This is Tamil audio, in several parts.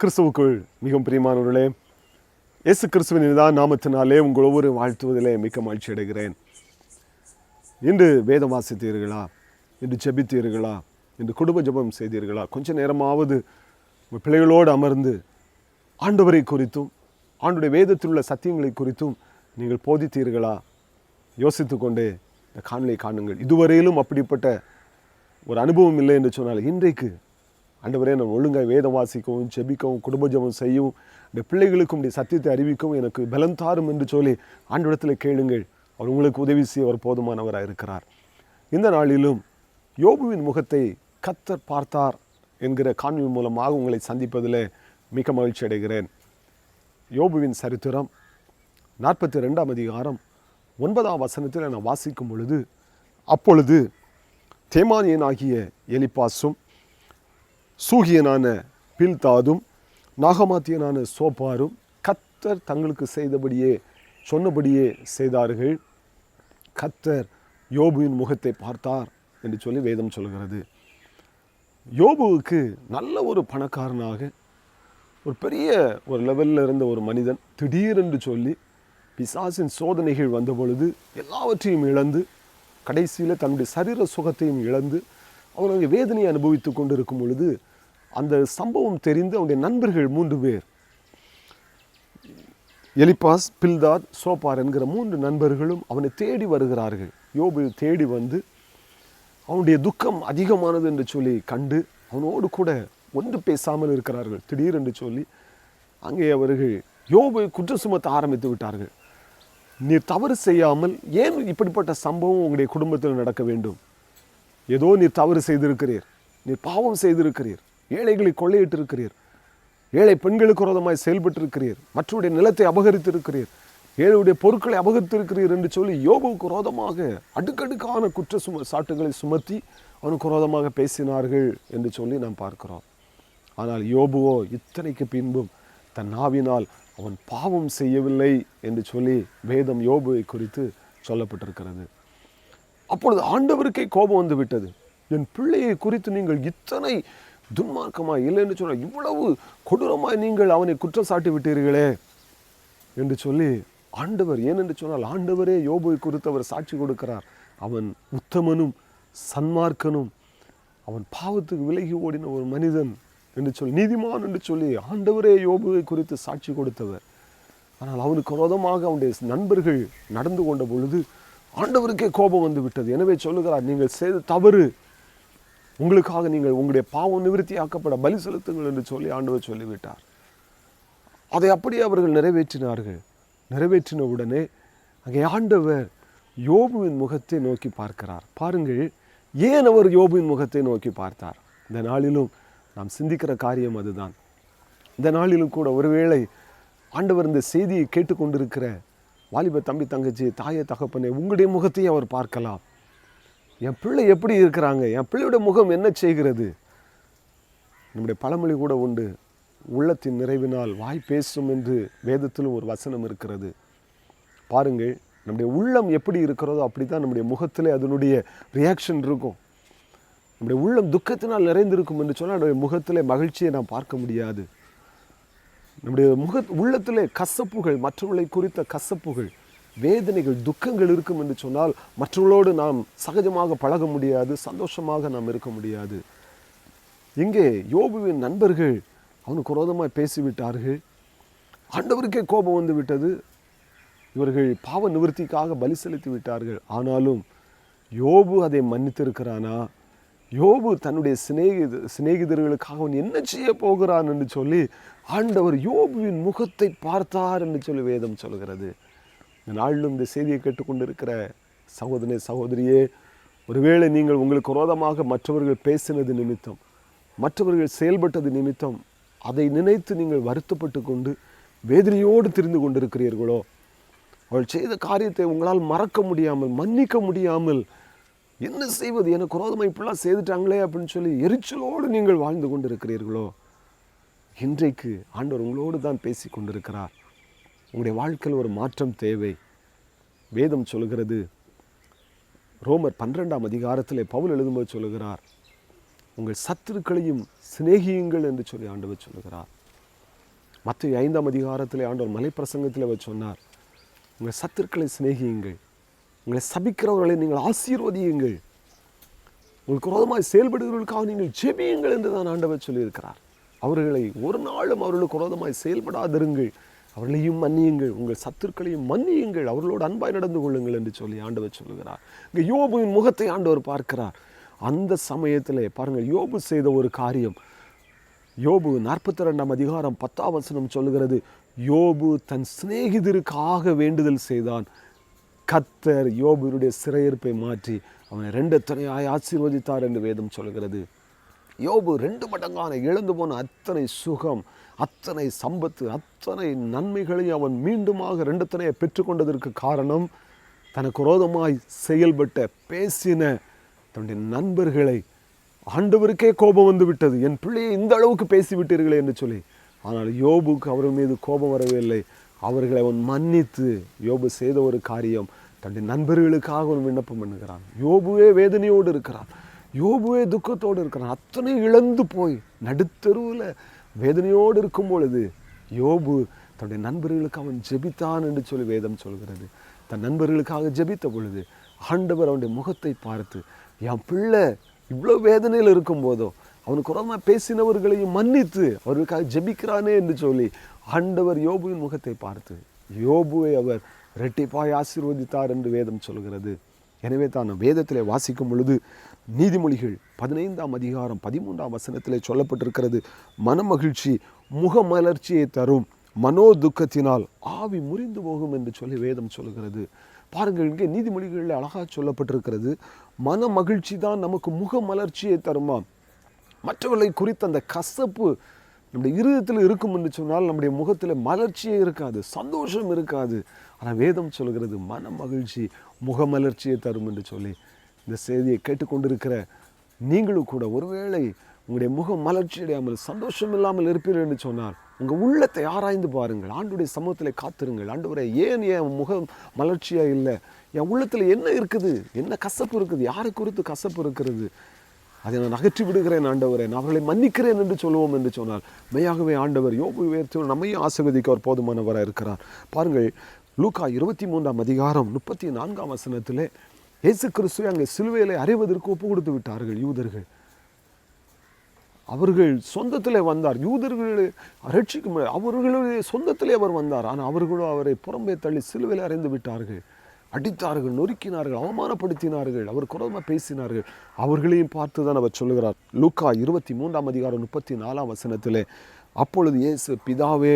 கிறிஸ்துவுக்குள் மிகவும் பிரியமானவர்களே இயேசு கிறிஸ்துவின் தான் நாமத்தினாலே உங்கள் ஒவ்வொரு வாழ்த்துவதிலே மிக்க மகிழ்ச்சி அடைகிறேன். இன்று வேதம் வாசித்தீர்களா? இன்று ஜெபித்தீர்களா? இன்று குடும்ப ஜெபம் செய்தீர்களா? கொஞ்ச நேரமாவது உங்கள் பிள்ளைகளோடு அமர்ந்து ஆண்டவரை குறித்தும் ஆண்டுடைய வேதத்தில் உள்ள சத்தியங்களை குறித்தும் நீங்கள் போதித்தீர்களா? யோசித்து கொண்டே இந்த காணொலியை காணுங்கள். இதுவரையிலும் அப்படிப்பட்ட ஒரு அனுபவம் இல்லை என்று சொன்னால் இன்றைக்கு ஆண்டவரே நான் ஒழுங்காக வேதம் வாசிக்கவும் ஜெபிக்கவும் குடும்ப ஜெபம் செய்யவும் இந்த பிள்ளைகளுக்கும் இந்த சத்தியத்தை அறிவிக்கவும் எனக்கு பலம் தாரும் என்று சொல்லி ஆண்டவரத்தில் கேளுங்கள். அவர் உங்களுக்கு உதவி செய்ய அவர் போதுமானவராக இருக்கிறார். இந்த நாளிலும் யோபுவின் முகத்தை கத்தர் பார்த்தார் என்கிற காணொலி மூலமாக உங்களை சந்திப்பதில் மிக மகிழ்ச்சி அடைகிறேன். யோபுவின் சரித்திரம் நாற்பத்தி ரெண்டாம் அதிகாரம் ஒன்பதாம் வசனத்தில் நான் வாசிக்கும் பொழுது அப்பொழுது தேமானியனாகிய எலிப்பாசும் சூகியனான பில்தாதும் நாகமாத்தியனான சோப்பாரும் கத்தர் தங்களுக்கு செய்தபடியே சொன்னபடியே செய்தார்கள். கத்தர் யோபுவின் முகத்தை பார்த்தார் என்று சொல்லி வேதம் சொல்கிறது. யோபுவுக்கு நல்ல ஒரு பணக்காரனாக ஒரு பெரிய ஒரு லெவலில் இருந்த ஒரு மனிதன் திடீரென்று சொல்லி பிசாசின் சோதனைகள் வந்த பொழுது எல்லாவற்றையும் இழந்து கடைசியில் தன்னுடைய சரீர சுகத்தையும் இழந்து அவர் அங்கே வேதனையை அனுபவித்து கொண்டு இருக்கும் பொழுது அந்த சம்பவம் தெரிந்து அவனுடைய நண்பர்கள் மூன்று பேர். எலிபாஸ் பில்தாத் சோபார் என்கிற மூன்று நண்பர்களும் அவனை தேடி வருகிறார்கள். யோபு தேடி வந்து அவனுடைய துக்கம் அதிகமானது என்று சொல்லி கண்டு அவனோடு கூட ஒன்று பேசாமல் இருக்கிறார்கள். திடீரென்று சொல்லி அங்கே அவர்கள் யோபை குற்றம் சுமத்த ஆரம்பித்து விட்டார்கள். நீர் தவறு செய்யாமல் ஏன் இப்படிப்பட்ட சம்பவம் உங்களுடைய குடும்பத்தில் நடக்க வேண்டும்? ஏதோ நீர் தவறு செய்திருக்கிறீர். நீர் பாவம் செய்திருக்கிறீர். ஏழைகளை கொள்ளையிட்டிருக்கிறீர். ஏழை பெண்களுக்கு விரோதமாய் செயல்பட்டிருக்கிறீர். மற்றவருடைய நிலத்தை அபகரித்திருக்கிறீர். ஏழையுடைய பொருட்களை அபகரித்திருக்கிறீர் என்று சொல்லி யோபுவுக்கு ரோதமாக அடுக்கடுக்கான குற்ற சும சாட்டுகளை சுமத்தி அவனுக்கு ரோதமாக பேசினார்கள் என்று சொல்லி நாம் பார்க்கிறோம். ஆனால் யோபுவோ இத்தனைக்கு பின்பும் தன் நாவினால் அவன் பாவம் செய்யவில்லை என்று சொல்லி வேதம் யோபுவை குறித்து சொல்லப்பட்டிருக்கிறது. அப்பொழுது ஆண்டவருக்கே கோபம் வந்து விட்டது என் பிள்ளையை குறித்து நீங்கள் இத்தனை துன்மார்க்கமாக இல்லை என்று சொன்னால் இவ்வளவு கொடூரமாய் நீங்கள் அவனை குற்றம் சாட்டி விட்டீர்களே என்று சொல்லி ஆண்டவர் ஏனென்று சொன்னால் ஆண்டவரே யோபுவை குறித்து அவர் சாட்சி கொடுக்கிறார். அவன் உத்தமனும் சன்மார்க்கனும். அவன் பாவத்துக்கு விலகி ஓடின ஒரு மனிதன் என்று சொல்லி நீதிமான் என்று சொல்லி ஆண்டவரே யோபுவை குறித்து சாட்சி கொடுத்தவர். ஆனால் அவனுக்கு விரோதமாக அவனுடைய நண்பர்கள் நடந்து கொண்ட பொழுது ஆண்டவருக்கே கோபம் வந்து விட்டது எனவே சொல்லுகிறார் நீங்கள் செய்த தவறு உங்களுக்காக நீங்கள் உங்களுடைய பாவம் நிவிருத்தியாக்கப்பட பலி செலுத்துங்கள் என்று சொல்லி ஆண்டவர் சொல்லிவிட்டார். அதை அப்படியே அவர்கள் நிறைவேற்றினார்கள். நிறைவேற்றின உடனே அங்கே ஆண்டவர் யோபுவின் முகத்தை நோக்கி பார்க்கிறார். பாருங்கள் ஏன் அவர் யோபுவின் முகத்தை நோக்கி பார்த்தார்? இந்த நாளிலும் நாம் சிந்திக்கிற காரியம் அதுதான். இந்த நாளிலும் கூட ஒருவேளை ஆண்டவர் இந்த செய்தியை கேட்டுக்கொண்டிருக்கிற வாலிப தம்பி தங்கச்சி தாயை தகப்பனே உங்களுடைய முகத்தையும் அவர் பார்க்கலாம். என் பிள்ளை எப்படி இருக்கிறாங்க? என் பிள்ளையோட முகம் என்ன செய்கிறது? நம்முடைய பழமொழி கூட உண்டு. உள்ளத்தின் நிறைவினால் வாய் பேசும் என்று வேதத்திலும் ஒரு வசனம் இருக்கிறது. பாருங்கள் நம்முடைய உள்ளம் எப்படி இருக்கிறதோ அப்படி தான் நம்முடைய முகத்திலே அதனுடைய ரியாக்ஷன் இருக்கும். நம்முடைய உள்ளம் துக்கத்தினால் நிறைந்திருக்கும் என்று சொன்னால் நம்முடைய முகத்திலே மகிழ்ச்சியை நாம் பார்க்க முடியாது. நம்முடைய முக உள்ளத்திலே கசப்புகள் மற்றவர்களை குறித்த கசப்புகள் வேதனைகள் துக்கங்கள் இருக்கும் என்று சொன்னால் மற்றவர்களோடு நாம் சகஜமாக பழக முடியாது சந்தோஷமாக நாம் இருக்க முடியாது. இங்கே யோபுவின் நண்பர்கள் அவனுக்கு குரோதமாக பேசிவிட்டார்கள். ஆண்டவருக்கே கோபம் வந்து விட்டது. இவர்கள் பாவ நிவர்த்திக்காக பலி செலுத்தி விட்டார்கள். ஆனாலும் யோபு அதை மன்னித்திருக்கிறானா? யோபு தன்னுடைய சிநேகித சிநேகிதர்களுக்காக அவன் என்ன செய்ய போகிறான் என்று சொல்லி ஆண்டவர் யோபுவின் முகத்தை பார்த்தார் என்று சொல்லி வேதம் சொல்கிறது. இந்த நாளிலும் இந்த செய்தியை கேட்டுக்கொண்டிருக்கிற சகோதரனே சகோதரியே ஒருவேளை நீங்கள் உங்களுக்கு விரோதமாக மற்றவர்கள் பேசினது நிமித்தம் மற்றவர்கள் செயல்பட்டது நிமித்தம் அதை நினைத்து நீங்கள் வருத்தப்பட்டு கொண்டு வேதனையோடு திரிந்து கொண்டிருக்கிறீர்களோ? அவள் செய்த காரியத்தை உங்களால் மறக்க முடியாமல் மன்னிக்க முடியாமல் என்ன செய்வது? எனக்கு விரோதமாக இப்படிலாம் செய்துட்டாங்களே அப்படின்னு சொல்லி எரிச்சலோடு நீங்கள் வாழ்ந்து கொண்டிருக்கிறீர்களோ? இன்றைக்கு ஆண்டவர் உங்களோடு தான் பேசி கொண்டிருக்கிறார். உங்களுடைய வாழ்க்கையில் ஒரு மாற்றம் தேவை. வேதம் சொல்கிறது ரோமர் பன்னிரெண்டாம் அதிகாரத்தில் பவுல் எழுதும்போது சொல்லுகிறார் உங்கள் சத்துருக்களையும் சிநேகியுங்கள் என்று சொல்லி ஆண்டவர் சொல்லுகிறார். மற்ற ஐந்தாம் அதிகாரத்தில் ஆண்டவர் மலைப்பிரசங்கத்தில் அவர் சொன்னார் உங்கள் சத்துருக்களை சிநேகியுங்கள். உங்களை சபிக்கிறவர்களை நீங்கள் ஆசீர்வதியுங்கள். உங்களுக்கு விரோதமாய் செயல்படுகிறவர்களுக்காக நீங்கள் ஜெபியுங்கள் என்று தான் ஆண்டவர் சொல்லியிருக்கிறார். அவர்களை ஒரு நாளும் அவர்களுக்கு விரோதமாய் செயல்படாதிருங்கள். அவர்களையும் மன்னியுங்கள் உங்கள் சத்துருக்களையும் மன்னியுங்கள் அவர்களோடு அன்பாய் நடந்து கொள்ளுங்கள் என்று சொல்லி ஆண்டவர் சொல்லுகிறார். இங்கே யோபுவின் முகத்தை ஆண்டவர் பார்க்கிறார். அந்த சமயத்தில் பாருங்கள் யோபு செய்த ஒரு காரியம். யோபு நாற்பத்தி ரெண்டாம் அதிகாரம் பத்தாம் வசனம் சொல்லுகிறது யோபு தன் சிநேகிதருக்காக வேண்டுதல் செய்தான். கத்தர் யோபுடைய சிறையிருப்பை மாற்றி அவனை ரெண்டு துணையாய் ஆசீர்வதித்தார் என்று வேதம் சொல்கிறது யோபு ரெண்டு மடங்கான இழந்து போன அத்தனை சுகம் அத்தனை சம்பத்து அத்தனை நன்மைகளையும் அவன் மீண்டுமாக ரெண்டு தனையை பெற்றுக்கொண்டதற்கு காரணம் தனக்கு ரோதமாய் செயல்பட்ட பேசின தன்னுடைய நண்பர்களை ஆண்டவருக்கே கோபம் வந்து விட்டது என் பிள்ளையை இந்த அளவுக்கு பேசிவிட்டீர்களே என்று சொல்லி ஆனால் யோபுக்கு அவர்கள் மீது கோபம் வரவில்லை அவர்களை அவன் மன்னித்து யோபு செய்த ஒரு காரியம் தன்னுடைய நண்பர்களுக்காக அவன் விண்ணப்பம் பண்ணுகிறான். யோபுவே வேதனையோடு இருக்கிறான். யோபுவே துக்கத்தோடு இருக்கிறான். அத்தனை இழந்து போய் நடுத்தருவில் வேதனையோடு இருக்கும் பொழுது யோபு தன்னுடைய நண்பர்களுக்கு அவன் ஜெபித்தான் என்று சொல்லி வேதம் சொல்கிறது. தன் நண்பர்களுக்காக ஜெபித்த பொழுது ஆண்டவர் அவனுடைய முகத்தை பார்த்து என் பிள்ளை இவ்வளோ வேதனையில் இருக்கும் போதோ அவனுக்கு உரமாக பேசினவர்களையும் மன்னித்து அவர்களுக்காக ஜெபிக்கிறானே என்று சொல்லி ஆண்டவர் யோபுவின் முகத்தை பார்த்து யோபுவை அவர் இரட்டிப்பாய் ஆசீர்வதித்தார் என்று வேதம் சொல்கிறது. எனவே தான் வேதத்தில் வாசிக்கும் பொழுது நீதிமொழிகள் பதினைந்தாம் அதிகாரம் பதிமூன்றாம் வசனத்தில் சொல்லப்பட்டிருக்கிறது. மனமகிழ்ச்சி முகமலர்ச்சியை தரும் மனோ துக்கத்தினால் ஆவி முறிந்து போகும் என்று சொல்லி வேதம் சொல்கிறது பாருங்கள் இங்கே நீதிமொழிகளில் அழகாக சொல்லப்பட்டிருக்கிறது. மன மகிழ்ச்சி தான் நமக்கு முக மலர்ச்சியை தருமா? மற்றவர்களை குறித்த அந்த கசப்பு நம்முடைய இருதயத்தில் இருக்கும் என்று சொன்னால் நம்முடைய முகத்தில் மலர்ச்சியே இருக்காது சந்தோஷம் இருக்காது. ஆனால் வேதம் சொல்கிறது மன மகிழ்ச்சி முகமலர்ச்சியை தரும் என்று சொல்லி இந்த செய்தியை கேட்டுக்கொண்டிருக்கிற நீங்களும் கூட ஒருவேளை உங்களுடைய முகம் மலர்ச்சி அடையாமல் சந்தோஷம் இல்லாமல் இருப்பீர்கள் என்று சொன்னால் உங்கள் உள்ளத்தை ஆராய்ந்து பாருங்கள். ஆண்டுடைய சமூகத்தில் காத்திருங்கள். ஆண்டவரை ஏன் என் முகம் மலர்ச்சியாக இல்லை? என் உள்ளத்தில் என்ன இருக்குது? என்ன கசப்பு இருக்குது? யாரை குறித்து கசப்பு இருக்கிறது? அதை நான் அகற்றி விடுகிறேன் ஆண்டவரை. நான் அவர்களை மன்னிக்கிறேன் என்று சொல்லுவோம் என்று சொன்னால் மெய்யாகவே ஆண்டவர் யோபு உயர்த்தி நம்மையும் ஆசிர்வதிக்க அவர் போதுமானவராக இருக்கிறார். பாருங்கள் லூக்கா இருபத்தி மூன்றாம் அதிகாரம் முப்பத்தி நான்காம் வசனத்தில் இயேசு கிறிஸ்துவை அங்கே சிலுவையிலே அறிவதற்கு ஒப்பு கொடுத்து விட்டார்கள் யூதர்கள். அவர்கள் சொந்தத்தில் வந்தார். யூதர்கள் ரட்சிக்கும் அவர்களுடைய சொந்தத்திலே அவர் வந்தார். ஆனால் அவர்களும் அவரை புறம்பே தள்ளி சிலுவையில் அறைந்து விட்டார்கள். அடித்தார்கள் நொறுக்கினார்கள் அவமானப்படுத்தினார்கள் அவர் குரமாக பேசினார்கள். அவர்களையும் பார்த்து தான் அவர் சொல்லுகிறார். லூக்கா இருபத்தி மூன்றாம் அதிகாரம் முப்பத்தி நாலாம் வசனத்தில் அப்பொழுது இயேசு பிதாவே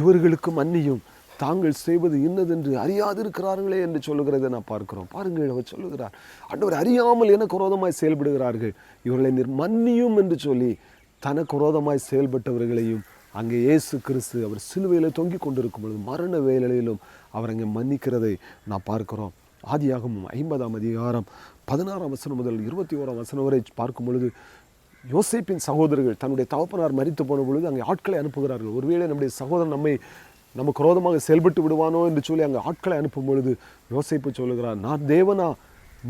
இவர்களுக்கு மன்னியும் தாங்கள் செய்வது இன்னதென்று அறியாதிருக்கிறார்களே என்று சொல்லுகிறதை நான் பார்க்கிறோம். பாருங்கள் அவர் சொல்லுகிறார். அன்றவர் அறியாமல் எனக்கு குரோதமாய் செயல்படுகிறார்கள். இவர்களை நீர் மன்னியும் என்று சொல்லி தனக்கு குரோதமாய் செயல்பட்டவர்களையும் அங்கே இயேசு கிறிஸ்து அவர் சிலுவையில் தொங்கிக் கொண்டிருக்கும் பொழுது மரண வேலையிலும் அவர் அங்கே மன்னிக்கிறதை நான் பார்க்கிறோம். ஆதியாகமும் ஐம்பதாம் அதிகாரம் பதினாறாம் வசனம் முதல் இருபத்தி ஓராம் வசனம் வரை பார்க்கும் பொழுது யோசிப்பின் சகோதரர்கள் தன்னுடைய தகப்பனார் மறித்து போன பொழுது அங்கே ஆட்களை அனுப்புகிறார்கள். ஒருவேளை நம்முடைய சகோதரன் நம்மை நம்ம குரோதமாக செயல்பட்டு விடுவானோ என்று சொல்லி அங்கே ஆட்களை அனுப்பும் பொழுது யோசிப்பு சொல்லுகிறார் நான் தேவனா?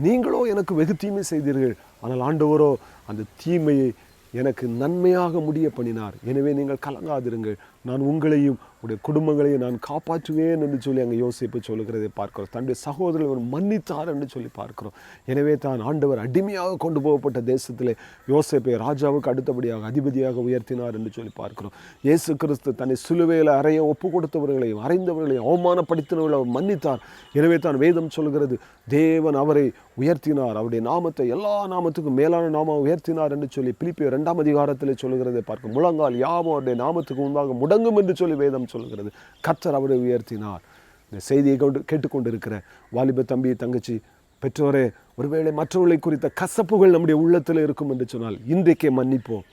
நீங்களோ எனக்கு வெகு தீமை செய்தீர்கள். ஆனால் ஆண்டவரோ அந்த தீமையை எனக்கு நன்மையாக முடிய பண்ணினார் எனவே நீங்கள் கலங்காதிருங்கள். நான் உங்களையும் உடைய குடும்பங்களையும் நான் காப்பாற்றுவேன் என்று சொல்லி அங்கே யோசிப்பு சொல்லுகிறதை பார்க்கிறோம். தன்னுடைய சகோதரர்கள் அவர் மன்னித்தார் என்று சொல்லி பார்க்கிறோம். எனவே தான் ஆண்டவர் அடிமையாக கொண்டு போகப்பட்ட தேசத்தில் யோசிப்பை ராஜாவுக்கு அடுத்தபடியாக அதிபதியாக உயர்த்தினார் என்று சொல்லி பார்க்கிறோம். இயேசு கிறிஸ்து தன்னை சிலுவையில் அறைய ஒப்பு கொடுத்தவர்களையும் அறைந்தவர்களையும் அவமானப்படுத்தினவர்களை அவர் மன்னித்தார். எனவே தான் வேதம் சொல்கிறது தேவன் அவரை உயர்த்தினார். அவருடைய நாமத்தை எல்லா நாமத்துக்கும் மேலான நாமம் உயர்த்தினார் என்று சொல்லி பிலிப்பிய இரண்டாம் அதிகாரத்தில் சொல்கிறதை பார்க்க முழங்கால் யாவும் அவருடைய நாமத்துக்கு முன்பாக முடங்கும் என்று சொல்லி வேதம் சொல்கிறது. கர்த்தர் அவரை உயர்த்தினார். இந்த செய்தியை கொண்டு கேட்டுக்கொண்டிருக்கிற வாலிப தம்பி தங்கச்சி பெற்றோரே ஒருவேளை மற்றவர்களை குறித்த கசப்புகள் நம்முடைய உள்ளத்தில் இருக்கும் என்று சொன்னால் இன்றைக்கே மன்னிப்போம்.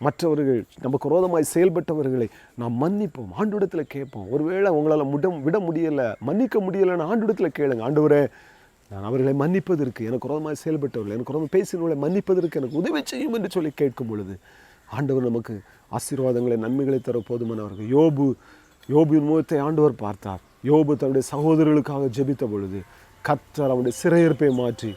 மற்றவர்கள் நமக்கு ரோதமாய் செயல்பட்டவர்களை நாம் மன்னிப்போம். ஆண்டுடத்தில் கேட்போம். ஒருவேளை உங்களால் முட விட முடியலை மன்னிக்க முடியலைன்னு ஆண்டுடத்தில் கேளுங்க. ஆண்டவரே நான் அவர்களை மன்னிப்பதற்கு எனக்கு விரோதமாய் செயல்பட்டவர்கள் எனக்கு ரோதம் பேசினவர்களை மன்னிப்பதற்கு எனக்கு உதவி செய்யும் என்று சொல்லி கேட்கும் பொழுது ஆண்டவர் நமக்கு ஆசீர்வாதங்களை நன்மைகளை தர போதுமானவர்கள் யோபு யோபின் முகத்தை ஆண்டவர் பார்த்தார். யோபு தன்னுடைய சகோதரர்களுக்காக ஜெபித்த பொழுது கத்தர் அவனுடைய சிறையிருப்பை மாற்றி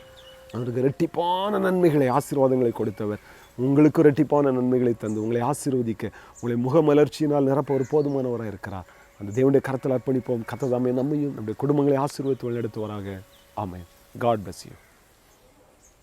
அவருக்கு ரெட்டிப்பான நன்மைகளை ஆசீர்வாதங்களை கொடுத்தவர். உங்களுக்கு இரட்டிப்பான நன்மைகளை தந்து உங்களை ஆசீர்வதிக்க உங்களை முகமலர்ச்சியினால் நிரப்ப ஒரு போதுமானவராக இருக்கிறார். அந்த தேவனுடைய கரத்தில் அர்ப்பணிப்போம். கத்ததாமே நம்மையும் நம்முடைய குடும்பங்களை ஆசீர்வதித்து வழிநடத்துவாராக. ஆமென். God bless you